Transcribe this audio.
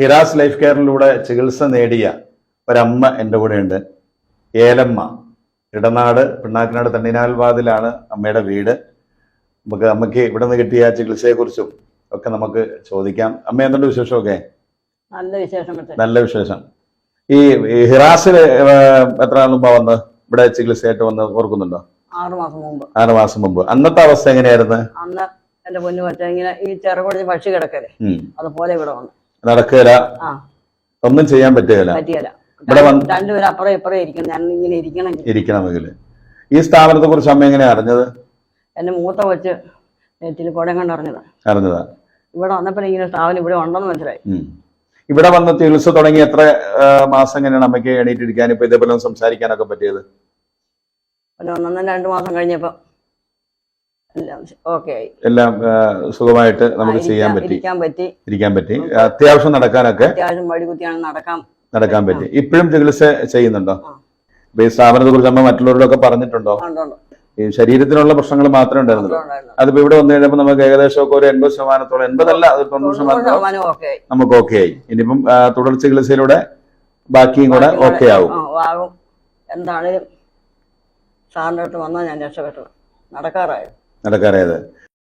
ഹിറാസ് life കെയറിലൂടെ ചികിത്സ നേടിയ ഒരമ്മ എന്റെ കൂടെയുണ്ട്. ഏലമ്മ. ഇടനാട് പിണ്ണാക്കിനാട് തണ്ണിനാൽ വാതിലാണ് അമ്മയുടെ വീട്. നമുക്ക് അമ്മയ്ക്ക് ഇവിടെ നിന്ന് കിട്ടിയ ചികിത്സയെക്കുറിച്ചും ഒക്കെ നമുക്ക് ചോദിക്കാം. അമ്മ എന്തുണ്ട് വിശേഷമൊക്കെ? നല്ല വിശേഷം നല്ല വിശേഷം. ഈ ഹിറാസിൽ എത്ര നാൾ മുമ്പാ വന്ന് ഇവിടെ ചികിത്സയായിട്ട് വന്ന് ഓർക്കുന്നുണ്ടോ? ആറു മാസം മുമ്പ്. ആറ് മാസം മുമ്പ്. അന്നത്തെ അവസ്ഥ എങ്ങനെയായിരുന്നു? അന്ന് എന്റെ പൊന്നു പറ്റ ഇങ്ങനെ ഈ ചെറുകുടിച്ച് പക്ഷി കിടക്കല്ലേ അതുപോലെ ഇവിടെ വന്നു. നടക്കുകയില്ല ഒന്നും ചെയ്യാൻ പറ്റുകയില്ല. ഇവിടെ രണ്ടുപേരും അപ്പുറം ഇപ്പുറം ഇരിക്കണം. ഞാൻ ഇങ്ങനെ ഇരിക്കണമെങ്കിൽ ഇരിക്കണമെങ്കിൽ ഈ സ്ഥാപനത്തെ കുറിച്ച് അമ്മ എങ്ങനെയാ അറിഞ്ഞത്? എന്റെ മൂത്ത കൊച്ച് നെറ്റിൽ കുടം കണ്ടറിഞ്ഞതാ അറിഞ്ഞതാ. ഇവിടെ വന്നപ്പോൾ ഇങ്ങനെ സ്ഥാപനം ഇവിടെ ഉണ്ടെന്ന് മനസ്സിലായി. ഇവിടെ വന്ന് ചികിത്സ തുടങ്ങി എത്ര മാസം എങ്ങനെയാണ് അമ്മയ്ക്ക് എണീറ്റിരിക്കാൻ? ഇപ്പൊ ഇതേപോലെ സംസാരിക്കാനൊക്കെ പറ്റിയത്? ഒന്നും ഒന്നൊന്നും രണ്ടു മാസം കഴിഞ്ഞപ്പോ എല്ലാം സുഖമായിട്ട് നമുക്ക് ചെയ്യാൻ പറ്റി. ഇരിക്കാൻ പറ്റി. അത്യാവശ്യം നടക്കാനൊക്കെ നടക്കാൻ പറ്റി. ഇപ്പോഴും ചികിത്സ ചെയ്യുന്നുണ്ടോ? ഈ സ്ഥാപനത്തെ കുറിച്ച് നമ്മൾ മറ്റുള്ളവരോടൊക്കെ പറഞ്ഞിട്ടുണ്ടോ. ഈ ശരീരത്തിനുള്ള പ്രശ്നങ്ങൾ മാത്രമേ ഉണ്ടായിരുന്നുള്ളൂ. അതിപ്പോ ഇവിടെ വന്നു കഴിഞ്ഞപ്പോൾ നമുക്ക് ഏകദേശം ഒക്കെ ഒരു എൺപത് ശതമാനത്തോളം എൺപതല്ല അത് തൊണ്ണൂറ് ശതമാനം നമുക്ക് ഓക്കെ ആയി. ഇനിയിപ്പം തുടർ ചികിത്സയിലൂടെ ബാക്കിയും കൂടെ ഓക്കെ ആവും. എന്താണെങ്കിലും സാറിന്റെ അടുത്ത് വന്നാൽ ഞാൻ രക്ഷപ്പെട്ടു. നടക്കാറായത് നടക്കാറേത്